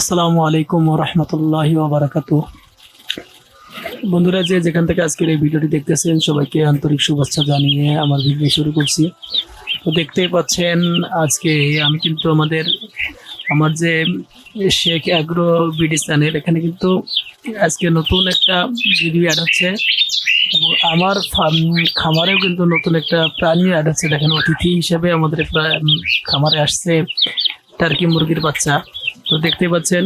আসসালামু আলাইকুম রহমতুল্লাহি ওবরাকাতু। বন্ধুরা, যে যেখান থেকে আজকের এই ভিডিওটি দেখতেছেন, সবাইকে আন্তরিক শুভেচ্ছা জানিয়ে আমার ভিডিও শুরু করছি। তো দেখতেই পাচ্ছেন, আজকে আমি কিন্তু আমাদের, আমার যে শেখ অ্যাগ্রো বিডি চ্যানেল, এখানে কিন্তু আজকে নতুন একটা ভিডিও অ্যাড হচ্ছে। এবং আমার খামারেও কিন্তু নতুন একটা প্রাণী অ্যাড হচ্ছে। দেখেন, অতিথি হিসেবে আমাদের খামারে আসছে টার্কি মুরগির বাচ্চা। তো দেখতে পাচ্ছেন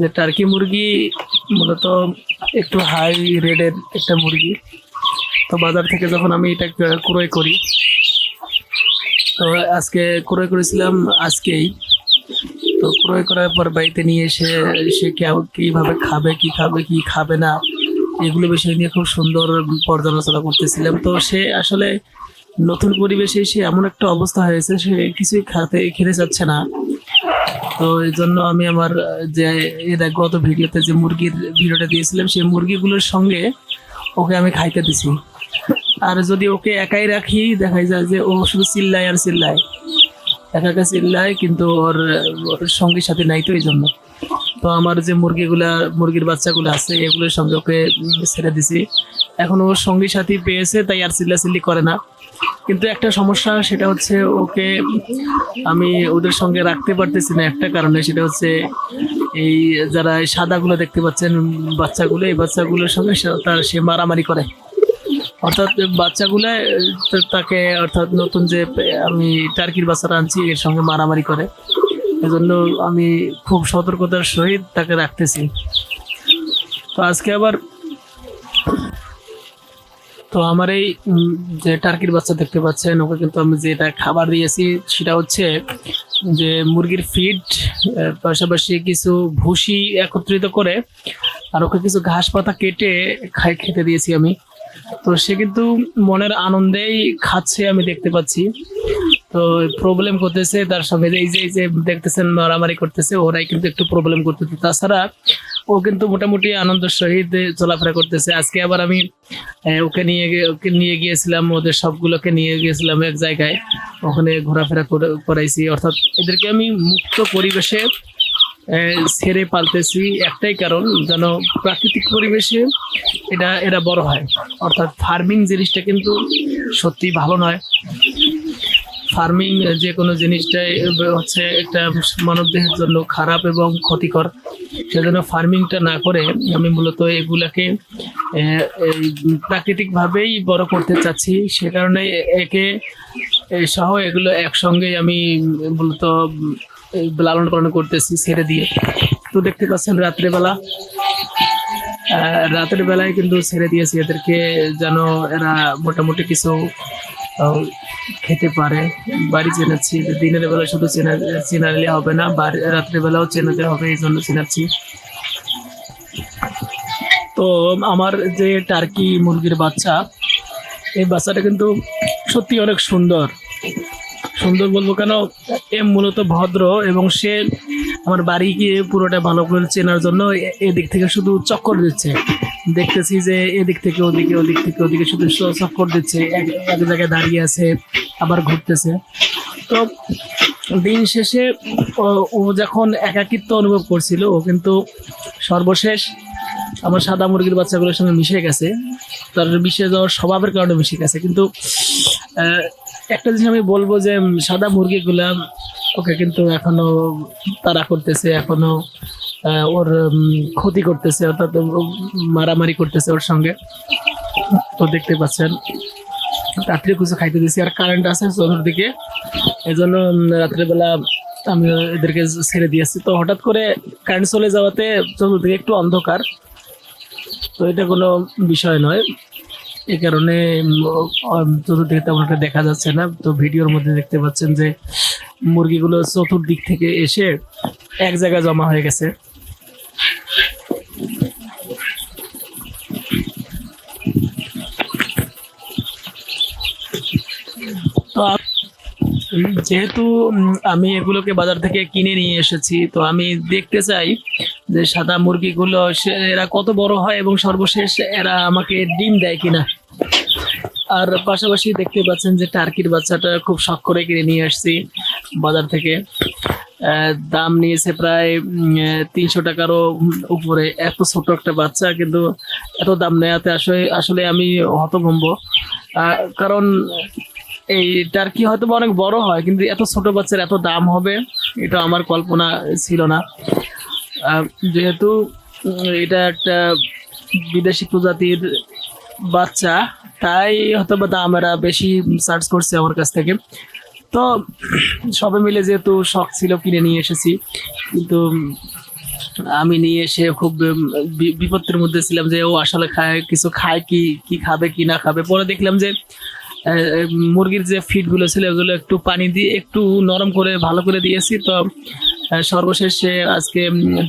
যে টার্কি মুরগি মূলত একটু হাই রেটের একটা মুরগি। তো বাজার থেকে যখন আমি এটা ক্রয় করি, তো আজকে ক্রয় করেছিলাম আজকেই। তো ক্রয় করার পর বাড়িতে নিয়ে এসে, সে কীভাবে খাবে, কি খাবে কি খাবে না, এগুলো বিষয় নিয়ে খুব সুন্দর পর্যালোচনা করতেছিলাম। তো সে আসলে নতুন পরিবেশে এসে এমন একটা অবস্থা হয়েছে, সে কিছুই খাতে, খেতে চাচ্ছে না। তো এই জন্য আমি আমার যে এর গত ভিডিওতে যে মুরগির ভিডিওটা দিয়েছিলাম, সেই মুরগিগুলোর সঙ্গে ওকে আমি খাইতে দিছি। আর যদি ওকে একাই রাখি, দেখা যায় যে ও শুধু চিল্লায় আর চিল্লায়। একা একা চিল্লায়, কিন্তু ওর ওর সঙ্গী সাথে নাই তো এই জন্য। তো আমার যে মুরগিগুলা, মুরগির বাচ্চাগুলো আছে, এগুলোর সঙ্গে ওকে ছেড়ে দিছি। এখন ওর সঙ্গী সাথী পেয়েছে, তাই আর চিল্লাচিল্লি করে না। কিন্তু একটা সমস্যা, সেটা হচ্ছে ওকে আমি ওদের সঙ্গে রাখতে পারতেছি না একটা কারণে, সেটা হচ্ছে এই যারা সাদাগুলো দেখতে পাচ্ছেন, বাচ্চাগুলো, এই বাচ্চাগুলোর সঙ্গে তার সে মারামারি করে। অর্থাৎ বাচ্চাগুলো তাকে অর্থাৎ নতুন যে আমি টার্কির বাচ্চাটা আনছি, এর সঙ্গে মারামারি করে। এজন্য আমি খুব সতর্কতার সহিত তাকে রাখতেছি। তো আজকে আবার তো আমার এই যে টার্কির বাচ্চা দেখতে পাচ্ছেন, ওকে কিন্তু আমি যেটা খাবার দিয়েছি সেটা হচ্ছে যে মুরগির ফিড পাশাপাশি কিছু ভুসি একত্রিত করে, আর ওকে কিছু ঘাস পাতা কেটে খাই, খেতে দিয়েছি আমি। তো সে কিন্তু মনের আনন্দেই খাচ্ছে আমি দেখতে পাচ্ছি। তো প্রবলেম করতেছে, তার সঙ্গে এই যে এই যে দেখতেছেন মারামারি করতেছে, ওরাই কিন্তু একটু প্রবলেম করতেছে। তাছাড়া ও কিন্তু মোটামুটি আনন্দের সহিত চলাফেরা করতেছে। আজকে আবার আমি ওকে নিয়ে ওকে নিয়ে গিয়েছিলাম, ওদের সবগুলোকে নিয়ে গিয়েছিলাম এক জায়গায়। ওখানে ঘোরাফেরা করে- করাইছি। অর্থাৎ এদেরকে আমি মুক্ত পরিবেশে ছেড়ে পালতেছি। একটাই কারণ, যেন প্রাকৃতিক পরিবেশে এটা, এরা বড় হয়। অর্থাৎ ফার্মিং জিনিসটা কিন্তু সত্যি ভালো নয়। ফার্মিং যে কোনো জিনিসটাই হচ্ছে একটা মানব দেহের জন্য খারাপ এবং ক্ষতিকর। সেজন্য ফার্মিংটা না করে আমি মূলত এগুলাকে প্রাকৃতিকভাবেই বড় করতে চাচ্ছি। সে কারণে একে সহ এগুলো একসঙ্গে আমি মূলত লালন পালন করতেছি ছেড়ে দিয়ে। তো দেখতে পাচ্ছেন রাত্রেবেলা রাতের বেলায় কিন্তু ছেড়ে দিয়েছি এদেরকে, যেন এরা মোটামুটি কিছু খেতে পারে। বাড়ি চেনাচ্ছি, দিনের বেলা শুধু চেনা, চেনালে হবে না বাড়ি রাত্রে বেলাও চেনাতে হবে, এই জন্য চেনাচ্ছি। তো আমার যে টার্কি মুরগির বাচ্চা, এই বাচ্চাটা কিন্তু সত্যি অনেক সুন্দর। সুন্দর বলব কেন, এ মূলত ভদ্র এবং সে আমার বাড়ি গিয়ে পুরোটা ভালো করে চেনার জন্য এদিক থেকে শুধু চক্কর দিচ্ছে। দেখতেছি যে এদিক থেকে ওদিকে, ওদিক থেকে ওদিকে শুধু চক্কর দিচ্ছে। এক এক জায়গায় দাঁড়িয়ে আছে, আবার ঘুরতেছে। তো দিন শেষে ও- যখন একাকিত্ব অনুভব করছিল, ও কিন্তু সর্বশেষ আমার সাদা মুরগির বাচ্চাগুলোর সঙ্গে মিশে গেছে। তার মিশে যাওয়ার স্বভাবের কারণে মিশে গেছে। কিন্তু একটা জিনিস আমি বলব যে সাদা মুরগিগুলা, ওকে কিন্তু এখনও তাড়া করতেছে, এখনও ওর ক্ষতি করতেছে, অর্থাৎ মারামারি করতেছে ওর সঙ্গে। তো দেখতে পাচ্ছেন, রাত্রে কিছু খাইতে দিছি, আর কারেন্ট আছে চতুর্দিকে। এই জন্য রাত্রেবেলা আমি এদেরকে ছেড়ে দিয়েছি তো হঠাৎ করে কারেন্ট চলে যাওয়াতে চতুর্দিকে একটু অন্ধকার। তো এটা কোনো বিষয় নয়। এই কারণে চতুর্দিকে তেমন একটা দেখা যাচ্ছে না। তো ভিডিওর মধ্যে দেখতে পাচ্ছেন যে, মুরগিগুলো চতুর্দিক থেকে এসে এক জায়গায় জমা হয়ে গেছে। তো যেহেতু আমি এগুলোকে বাজার থেকে কিনে নিয়ে এসেছি, তো আমি দেখতে চাই যে সাদা মুরগিগুলো এরা কত বড় হয় এবং সর্বশেষ এরা আমাকে ডিম দেয় কিনা। আর পাশাপাশি দেখতে পাচ্ছেন যে টার্কির বাচ্চাটা খুব শখ করে কিনে নিয়ে আসছি বাজার থেকে। দাম নিয়েছে প্রায় তিনশো টাকারও উপরে। এত ছোট একটা বাচ্চা, কিন্তু এত দাম নেওয়াতে আসলে আসলে আমি হতভম্ব। কারণ এই টার্কি হয়তো অনেক বড় হয়, কিন্তু এত ছোট বাচ্চার এত দাম হবে, এটা আমার কল্পনা ছিল না। যেহেতু এটা একটা বিদেশি প্রজাতির বাচ্চা, তাই হয়তো বা দাম এরা বেশি সার্চ করছে আমার কাছ থেকে। তো সবে মিলে যেহেতু শখ ছিল কিনে নিয়ে এসেছি, কিন্তু আমি নিয়ে এসে খুব বিপত্তির মধ্যে ছিলাম যে ও আসলে খায়, কিছু খায় কি কি খাবে, কি না খাবে। পরে দেখলাম যে মুরগির যে ফিডগুলো ছিল ওগুলো একটু পানি দিয়ে, একটু নরম করে, ভালো করে দিয়েছি। তো সর্বশেষ আজকে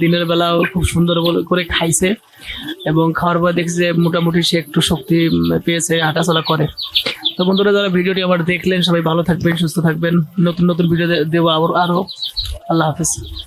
দিনের বেলাও খুব সুন্দর করে খাইছে এবং খাওয়ার পর দেখছি যে মোটামুটি সে একটু শক্তি পেয়েছে, হাঁটাচলা করে। তো বন্ধুরা, যারা ভিডিওটি আমার দেখলেন, সবাই ভালো থাকবেন, সুস্থ থাকবেন। নতুন নতুন ভিডিও দেবো আবার আরও আল্লাহ হাফিজ।